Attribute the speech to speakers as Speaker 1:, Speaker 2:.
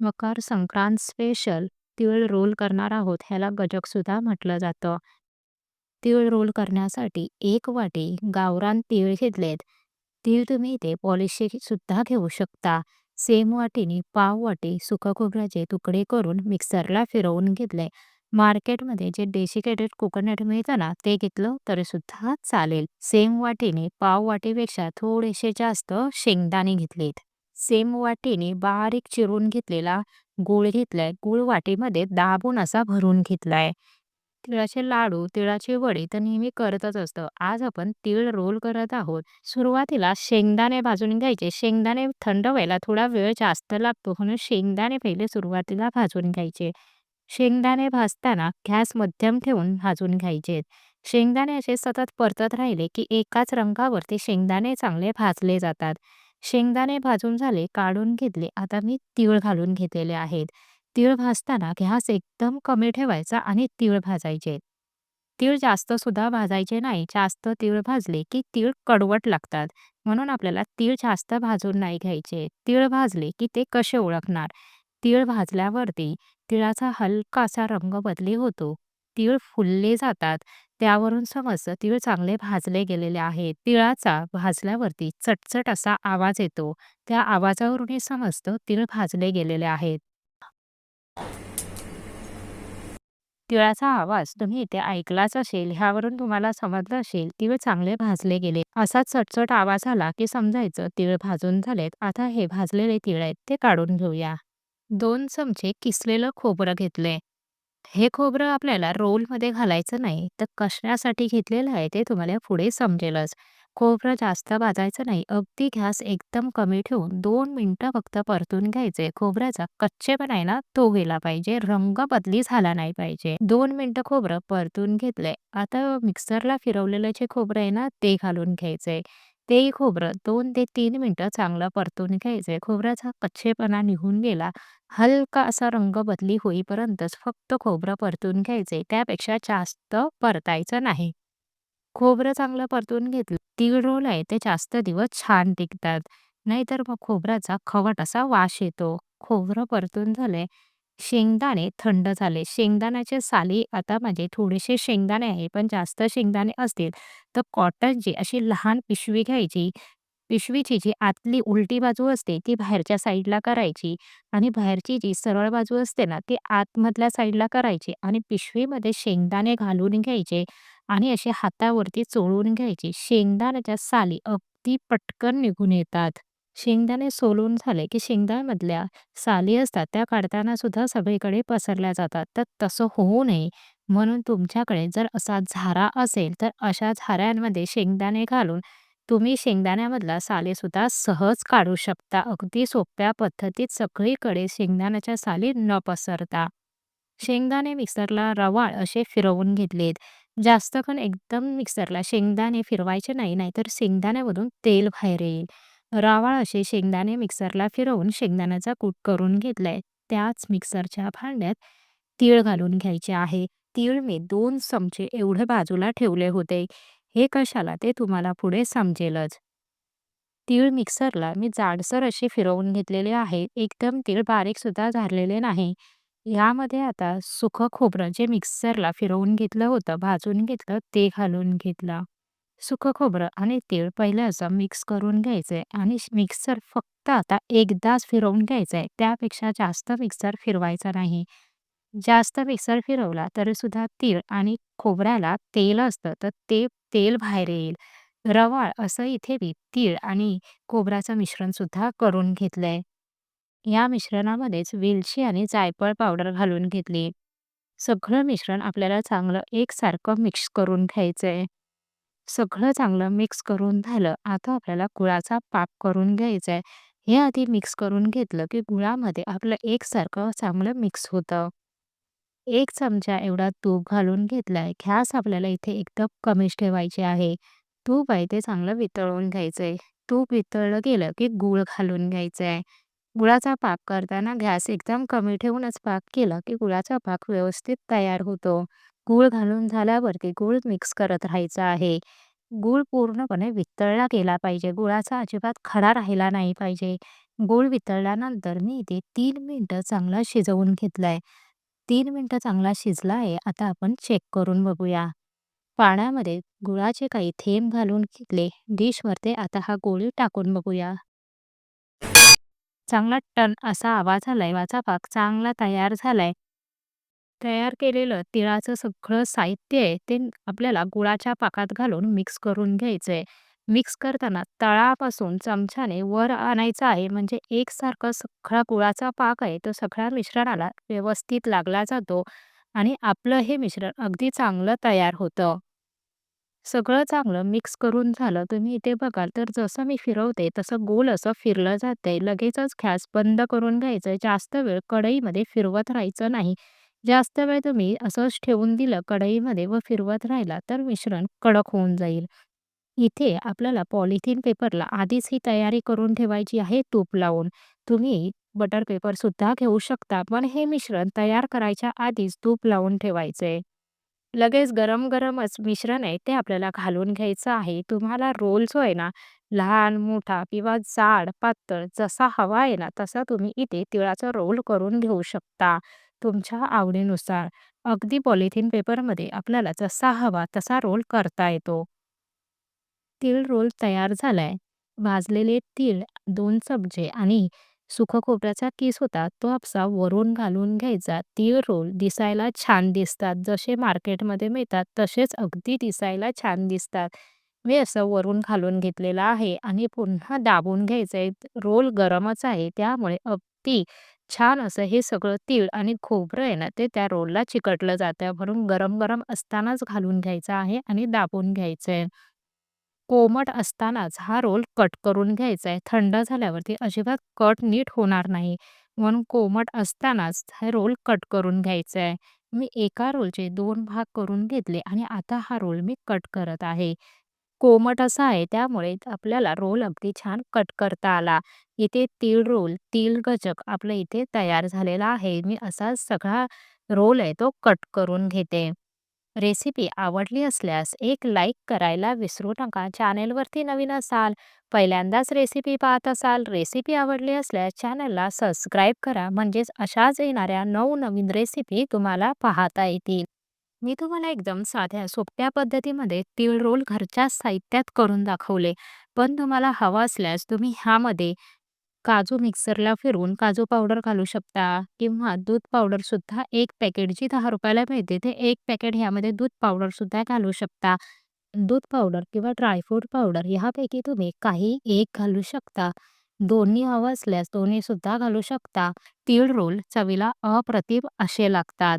Speaker 1: मकर Sankrant special तीळ roll करणार आहोत. ह्याला गजक सुद्धा म्हटलं जातं. तीळ रोल करण्यासाठी एक वाटी गावरान तीळ घेतलेत. तीळ तुम्ही इथे पॉलिश सुद्धा घेऊ शकता. सेम वाटीने पाव वाटी सुका खोबऱ्याचे तुकडे करून मिक्सरला फिरवून घेतले. मार्केटमध्ये जे डेसिकेटेड कोकोनट मिळतं ना ते घेतलं तरी सुद्धा चालेल. सेम वाटीने पाव वाटीपेक्षा थोडेसे जास्त शेंगदाणे घेतलेत. सेम वाटीने बारीक चिरून घेतलेला गूळ घेतलाय. गूळ वाटीमध्ये दाबून असा भरून घेतलाय. तिळाचे लाडू, तिळाचे वडे तर नेहमी करतच असतं. आज आपण तीळ रोल करत आहोत. सुरुवातीला शेंगदाणे भाजून घ्यायचे. शेंगदाणे थंड व्हायला थोडा वेळ जास्त लागतो म्हणून शेंगदाणे पहिले सुरुवातीला भाजून घ्यायचे. शेंगदाणे भाजताना गॅस मध्यम ठेवून भाजून घ्यायचे. शेंगदाणे असे सतत परतत राहिले की एकाच रंगावरती शेंगदाणे चांगले भाजले जातात. शेंगदाणे भाजून झाले, काढून घेतले. आता मी तीळ घालून घेतलेले आहेत. तीळ भाजताना गॅस एकदम कमी ठेवायचा आणि तीळ भाजायचे. तीळ जास्त सुद्धा भाजायचे नाही. जास्त तीळ भाजले की तीळ कडवट लागतात. म्हणून आपल्याला तीळ जास्त भाजून नाही घ्यायचे. तीळ भाजले की ते कसे ओळखणार? तीळ भाजल्यावरती तिळाचा हलकासा रंग बदली होतो. तीळ फुलले जातात. त्यावरून समजतं तीळ चांगले भाजले गेलेले आहेत. तिळाचा भाजल्यावरती चटचट असा आवाज येतो. त्या आवाजावरूनही समजतं तीळ भाजले गेलेले आहेत. तिळाचा आवाज तुम्ही इथे ऐकलाच असेल. ह्यावरून तुम्हाला समजलं असेल तीळ चांगले भाजले गेले. असा चटचट आवाज आला की समजायचं तीळ भाजून झालेत. आता हे भाजलेले तीळ आहेत ते काढून घेऊया. दोन चमचे किसलेलं खोबरं घेतले. हे खोबरं आपल्याला रोलमध्ये घालायचं नाही तर कशासाठी घेतलेलं आहे ते तुम्हाला पुढे समजेलच. खोबरं जास्त भाजायचं नाही. अगदी गॅस एकदम कमी ठेवून दोन मिनिटं फक्त परतून घ्यायचे. खोबऱ्याचा कच्चेपणा आहे ना तो गेला पाहिजे. रंग बदली झाला नाही पाहिजे. दोन मिनिटं खोबरं परतून घेतलंय. आता मिक्सरला फिरवलेलं जे खोबरं आहे ना ते घालून घ्यायचंय. तेही खोबरं दोन ते तीन मिनिटं चांगलं परतून घ्यायचंय. खोबऱ्याचा कच्चेपणा निघून गेला. हलका असा रंग बदली होईपर्यंतच फक्त खोबरं परतून घ्यायचंय. त्यापेक्षा जास्त परतायचं नाही. खोबरं चांगलं परतून घेतलं. तीळ रोल आहे ते जास्त दिवस छान टिकतात. नाहीतर मग खोबऱ्याचा खवट असा वास येतो. खोबरं परतून झालंय. शेंगदाणे थंड झाले. शेंगदाण्याचे साली आता म्हणजे थोडेसे शेंगदाणे आहे पण जास्त शेंगदाणे असतील तर कॉटनची अशी लहान पिशवी घ्यायची. पिशवीची जी आतली उलटी बाजू असते ती बाहेरच्या साईडला करायची आणि बाहेरची जी सरळ बाजू असते ना ती आतमधल्या साईडला करायची आणि पिशवीमध्ये शेंगदाणे घालून घ्यायचे आणि असे हातावरती चोळून घ्यायचे. शेंगदाण्याच्या साली अगदी पटकन निघून येतात. शेंगदाणे सोलून झाले की शेंगदाण्यामधल्या साली असतात त्या काढताना सुद्धा सगळीकडे पसरल्या जातात. तर तसं होऊ नये म्हणून तुमच्याकडे जर असा झारा असेल तर अशा झाऱ्यांमध्ये शेंगदाणे घालून तुम्ही शेंगदाण्यामधला साली सुद्धा सहज काढू शकता. अगदी सोप्या पद्धतीत सगळीकडे शेंगदाण्याच्या साली न पसरता. शेंगदाणे मिक्सरला रवाळ असे फिरवून घेतलेत. जास्त पण एकदम मिक्सरला शेंगदाणे फिरवायचे नाही नाहीतर शेंगदाण्यामधून तेल बाहेर येईल. रवाळ असे शेंगदाणे मिक्सरला फिरवून शेंगदाण्याचा कूट करून घेतलाय. त्याच मिक्सरच्या भांड्यात तीळ घालून घ्यायचे आहे. तीळ मी दोन चमचे एवढे बाजूला ठेवले होते. हे कशाला ते तुम्हाला पुढे समजेलच. तीळ मिक्सरला मी जाडसर असे फिरवून घेतलेले आहे. एकदम तीळ बारीक सुद्धा झालेले नाही. यामध्ये आता सुकं खोबरं जे मिक्सरला फिरवून घेतलं होतं, भाजून घेतलं ते घालून घेतलं. सुकं खोबरं आणि तीळ पहिले असं मिक्स करून घ्यायचं आहे आणि मिक्सर फक्त आता एकदाच फिरवून घ्यायचं आहे त्यापेक्षा जास्त मिक्सर फिरवायचा नाही. जास्त मिक्सर फिरवला तरीसुद्धा तीळ आणि खोबऱ्याला तेल असतं तर ते तेल बाहेर येईल. रवाळ असं इथे मी तीळ आणि खोबऱ्याचं मिश्रणसुद्धा करून घेतलं आहे या मिश्रणामध्येच वेलची आणि जायफळ पावडर घालून घेतली. सगळं मिश्रण आपल्याला चांगलं एकसारखं मिक्स करून घ्यायचं आहे सगळं चांगलं मिक्स करून झालं. आता आपल्याला गुळाचा पाक करून घ्यायचा आहे हे आधी मिक्स करून घेतलं की गुळामध्ये आपलं एकसारखं चांगलं मिक्स होतं. एक चमचा एवढा तूप घालून घेतलाय. गॅस आपल्याला इथे एकदम कमीच ठेवायची आहे. तूप आहे ते चांगलं वितळून घ्यायचंय. तूप वितळलं गेलं की गूळ घालून घ्यायचाय. गुळाचा पाक करताना गॅस एकदम कमी ठेवूनच पाक केला की गुळाचा पाक व्यवस्थित तयार होतो. गूळ घालून झाल्यावरती गूळ मिक्स करत राहायचा आहे. गूळ पूर्णपणे वितळला गेला पाहिजे. गुळाचा अजिबात खडा राहिला नाही पाहिजे. गूळ वितळल्यानंतर मी इथे तीन मिनटं चांगला शिजवून घेतलाय. तीन मिनटं चांगला शिजला आहे. आता आपण चेक करून बघूया. पाण्यामध्ये गुळाचे काही थेंब घालून घेतले डिशवरती. आता हा गोळी टाकून बघूया. चांगला टन असा आवाज आलाय. वाचा पाक चांगला तयार झालाय. तयार केलेलं तिळाचं सगळं साहित्य आहे ते आपल्याला गुळाच्या पाकात घालून मिक्स करून घ्यायचं आहे मिक्स करताना तळापासून चमच्याने वर आणायचं आहे म्हणजे एकसारखं सगळा गुळाचा पाक आहे तो सगळ्या मिश्रणाला व्यवस्थित लागला जातो आणि आपलं हे मिश्रण अगदी चांगलं तयार होतं. सगळं चांगलं मिक्स करून झालं. तुम्ही इथे बघाल तर जसं मी फिरवते तसं गोल असं फिरलं जातंय. लगेचच गॅस बंद करून घ्यायचं. जास्त वेळ कढईमध्ये फिरवत राहायचं नाही. जास्त वेळ तुम्ही असंच ठेवून दिलं कढईमध्ये व फिरवत राहिला तर मिश्रण कडक होऊन जाईल. इथे आपल्याला पॉलिथिन पेपरला आधीच ही तयारी करून ठेवायची आहे तूप लावून. तुम्ही बटर पेपर सुद्धा घेऊ शकता पण हे मिश्रण तयार करायच्या आधीच तूप लावून ठेवायचंय. लगेच गरम-गरमच मिश्रण आहे ते आपल्याला घालून घ्यायचं आहे. तुम्हाला रोल जो आहे ना, लहान, मोठा किंवा जाड, पातळ जसा हवा आहे ना, तसा तुम्ही इथे तिळाचा रोल करून घेऊ शकता. तुमच्या आवडीनुसार. अगदी पॉलिथिन पेपरमध्ये आपल्याला जसा हवा तसा रोल करता येतो. तीळ रोल तयार झालाय. भाजलेले तीळ दोन चमचे आणि सुकं खोबऱ्याचा किस होता तो आपसा वरून घालून घ्यायचा. तीळ रोल दिसायला छान दिसतात. जसे मार्केटमध्ये मिळतात तसेच अगदी दिसायला छान दिसतात. मी असं वरून घालून घेतलेलं आहे आणि पुन्हा दाबून घ्यायचंय. रोल गरमच आहे त्यामुळे अगदी छान असं हे सगळं तीळ आणि खोबरं आहे ना ते त्या रोलला चिकटलं जातं. म्हणून गरम-गरम असतानाच घालून घ्यायचं आहे आणि दाबून घ्यायचंय. कोमट असतानाच हा रोल कट करून घ्यायचा आहे. थंड झाल्यावरती अजिबात कट नीट होणार नाही. म्हणून कोमट असतानाच हा रोल कट करून घ्यायचा आहे. मी एका रोलचे दोन भाग करून घेतले आणि आता हा रोल मी कट करत आहे. कोमट असा आहे त्यामुळे आपल्याला रोल अगदी छान कट करता आला. इथे तीळ रोल, तीळ गजक आपलं इथे तयार झालेला आहे. मी असा सगळा रोल आहे तो कट करून घेते. रेसिपी आवडली असल्यास एक लाईक करायला विसरू नका. चॅनेलवरती नवीन असाल, पहिल्यांदाच रेसिपी पाहत असाल, रेसिपी आवडली असल्यास चॅनलला सबस्क्राईब करा म्हणजेच अशाच येणाऱ्या नवनवीन रेसिपी तुम्हाला पाहता येतील. मी तुम्हाला एकदम साध्या सोप्या पद्धतीमध्ये तीळ रोल घरच्या साहित्यात करून दाखवले. पण तुम्हाला हवं असल्यास तुम्ही ह्यामध्ये काजू मिक्सरला फिरवून काजू पावडर घालू शकता किंवा दूध पावडर सुद्धा एक पॅकेट जी दहा रुपयाला मिळते ते एक पॅकेट ह्यामध्ये दूध पावडर सुद्धा घालू शकता. दूध पावडर किंवा ड्रायफ्रूट पावडर ह्यापैकी तुम्ही काही एक घालू शकता. दोन्ही हवं असल्यास दोन्ही सुद्धा घालू शकता. तीळ रोल चवीला अप्रतिम असे लागतात.